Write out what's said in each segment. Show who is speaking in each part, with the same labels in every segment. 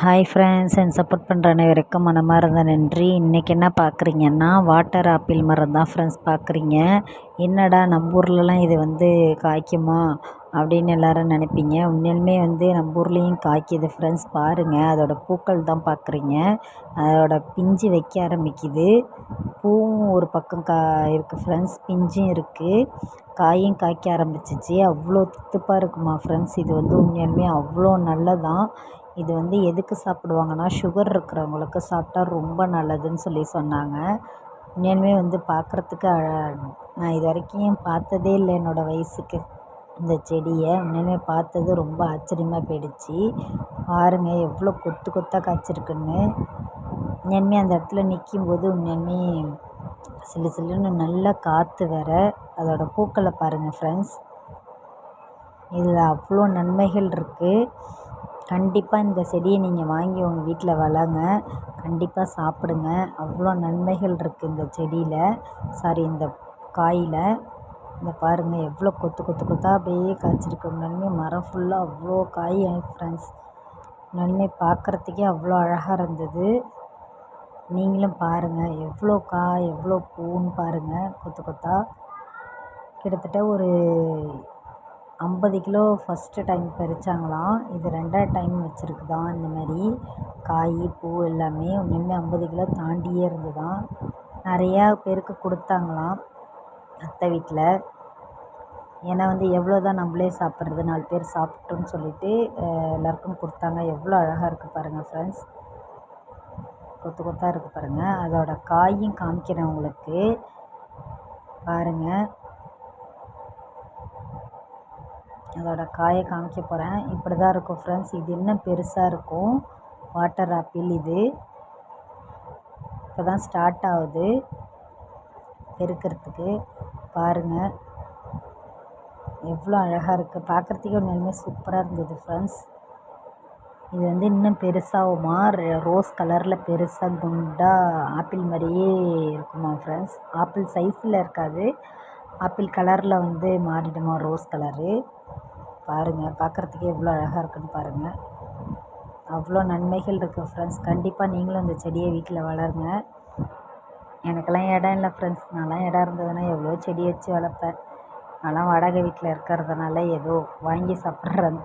Speaker 1: Hi friends என் support பண்ணுற அனைவருக்கும் மனமார்ந்த நன்றி. இன்றைக்கி என்ன பார்க்குறீங்கன்னா வாட்டர் ஆப்பிள் மரம் தான் ஃப்ரெண்ட்ஸ் பார்க்குறீங்க என்னடா நம்ம ஊர்லலாம் இது வந்து காய்க்குமா? அப்படின்னு எல்லோரும் நினைப்பீங்க. உண்மையிலுமே வந்து நம்ம ஊர்லேயும் காய்க்குது ஃப்ரெண்ட்ஸ் பாருங்கள் அதோடய பூக்கள் தான் பார்க்குறீங்க அதோட பிஞ்சு வைக்க ஆரம்பிக்குது. பூவும் ஒரு பக்கம் கா இருக்குது ஃப்ரெண்ட்ஸ் பிஞ்சும் இருக்குது காயும் காய்க்க ஆரம்பிச்சிச்சு. அவ்வளோ தித்துப்பாக இருக்குமா ஃப்ரெண்ட்ஸ் இது வந்து உண்மையாலுமே அவ்வளோ நல்லதான். இது வந்து எதுக்கு சாப்பிடுவாங்கன்னா சுகர் இருக்கிறவங்களுக்கு சாப்பிட்டா ரொம்ப நல்லதுன்னு சொல்லி சொன்னாங்க. உண்மையாலுமே வந்து பார்க்குறதுக்கு நான் இது வரைக்கும் பார்த்ததே இல்லை என்னோடய வயசுக்கு. இந்த செடியை உண்மையாலுமே பார்த்தது ரொம்ப ஆச்சரியமாக போயிடுச்சு. பாருங்கள் எவ்வளோ கொத்து கொத்தாக காய்ச்சிருக்குன்னு. உண்மையாலுமே அந்த இடத்துல நிற்கும்போது உண்மையாலுமே சிலு சிலுன்னு நல்லா காற்று வேற. அதோடய பூக்களை பாருங்கள் ஃப்ரெண்ட்ஸ் இதில் அவ்வளோ நன்மைகள் இருக்குது கண்டிப்பாக இந்த செடியை நீங்கள் வாங்கி உங்கள் வீட்டில் வளருங்க கண்டிப்பாக சாப்பிடுங்க. அவ்வளோ நன்மைகள் இருக்குது இந்த செடியில். சாரி இந்த காயில். இந்த பாருங்கள் எவ்வளோ கொத்து கொத்து கொத்தாக அப்படியே காய்ச்சிருக்கு. நன்மை மரம் ஃபுல்லாக அவ்வளோ காய் ஃப்ரெண்ட்ஸ் நன்மை பார்க்குறதுக்கே அவ்வளோ அழகாக இருந்தது. நீங்களும் பாருங்கள் எவ்வளோ காய் எவ்வளோ பூன்னு பாருங்கள் கொத்து கொத்தாக கிட்டத்தட்ட ஒரு ஐம்பது கிலோ ஃபஸ்ட்டு டைம் பறிச்சாங்களாம். இது ரெண்டாவது டைம் வச்சுருக்குதாம் இந்த மாதிரி. காய் பூ எல்லாமே ஒன்றுமே ஐம்பது கிலோ தாண்டியே இருந்ததாம் நிறையா பேருக்கு கொடுத்தாங்களாம் அத்தை வீட்டில் ஏன்னா வந்து எவ்வளோ தான் நம்மளே சாப்பிட்றது நாலு பேர் சாப்பிட்டோன்னு சொல்லிட்டு எல்லாருக்கும் கொடுத்தாங்க. எவ்வளோ அழகாக இருக்குது பாருங்கள் ஃப்ரெண்ட்ஸ் கொத்து கொத்தாக இருக்குது பாருங்கள் அதோட காயும் காமிக்கிறேன் உங்களுக்கு. பாருங்கள் அதோடய காயை காமிக்க போகிறேன் இப்படி தான் இருக்கும் ஃப்ரெண்ட்ஸ் இது இன்னும் பெருசாக இருக்கும்? வாட்டர் ஆப்பிள் இது. இப்போ தான் ஸ்டார்ட் ஆகுது. பெருக்கிறதுக்கு. பாருங்கள் எவ்வளோ அழகாக இருக்குது பார்க்குறதுக்கே உண்மையிலுமே சூப்பராக இருந்தது ஃப்ரெண்ட்ஸ் இது வந்து இன்னும் பெருசாகுமா? ரோஸ் கலரில் பெருசாக குண்டாக ஆப்பிள் மாதிரியே இருக்குமா ஃப்ரெண்ட்ஸ் ஆப்பிள் சைஸில் இருக்காது. ஆப்பிள் கலரில் வந்து மாறிடுமா ரோஸ் கலரு. பாருங்கள் பார்க்குறதுக்கே எவ்வளோ அழகாக இருக்குன்னு பாருங்கள் அவ்வளோ நன்மைகள் இருக்குது ஃப்ரெண்ட்ஸ் கண்டிப்பாக நீங்களும் இந்த செடியை வீட்டில் வளருங்க. எனக்கெல்லாம் இடம் இல்லை ஃப்ரெண்ட்ஸ் நான்லாம் இடம் இருந்ததுன்னா எவ்வளோ செடி வச்சு வளர்ப்பேன். நான்லாம் வாடகை வீட்டில் இருக்கிறதுனால ஏதோ வாங்கி சாப்பிட்றேன்.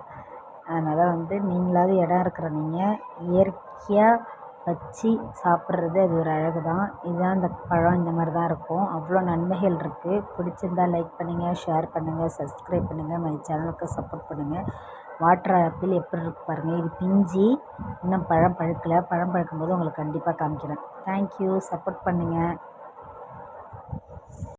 Speaker 1: அதனால் வந்து நீங்களாவது இடம் இருக்கிற நீங்கள் இயற்கையாக வச்சு சாப்பிட்றது அது ஒரு அழகு தான் இதுதான் இந்த பழம் இந்த மாதிரி தான் இருக்கும். அவ்வளோ நன்மைகள் இருக்குது பிடிச்சிருந்தா லைக் பண்ணுங்கள் ஷேர் பண்ணுங்கள் சப்ஸ்கிரைப் பண்ணுங்கள் மை சேனலுக்கு சப்போர்ட் பண்ணுங்கள் வாட்டர் ஆப்பிள் எப்படி இருக்கு பாருங்கள் இது பிஞ்சி இன்னும் பழம் பழுக்கலை. பழம் பழுக்கும் போது உங்களுக்கு கண்டிப்பாக காமிக்கிறேன். தேங்க்யூ சப்போர்ட் பண்ணுங்கள்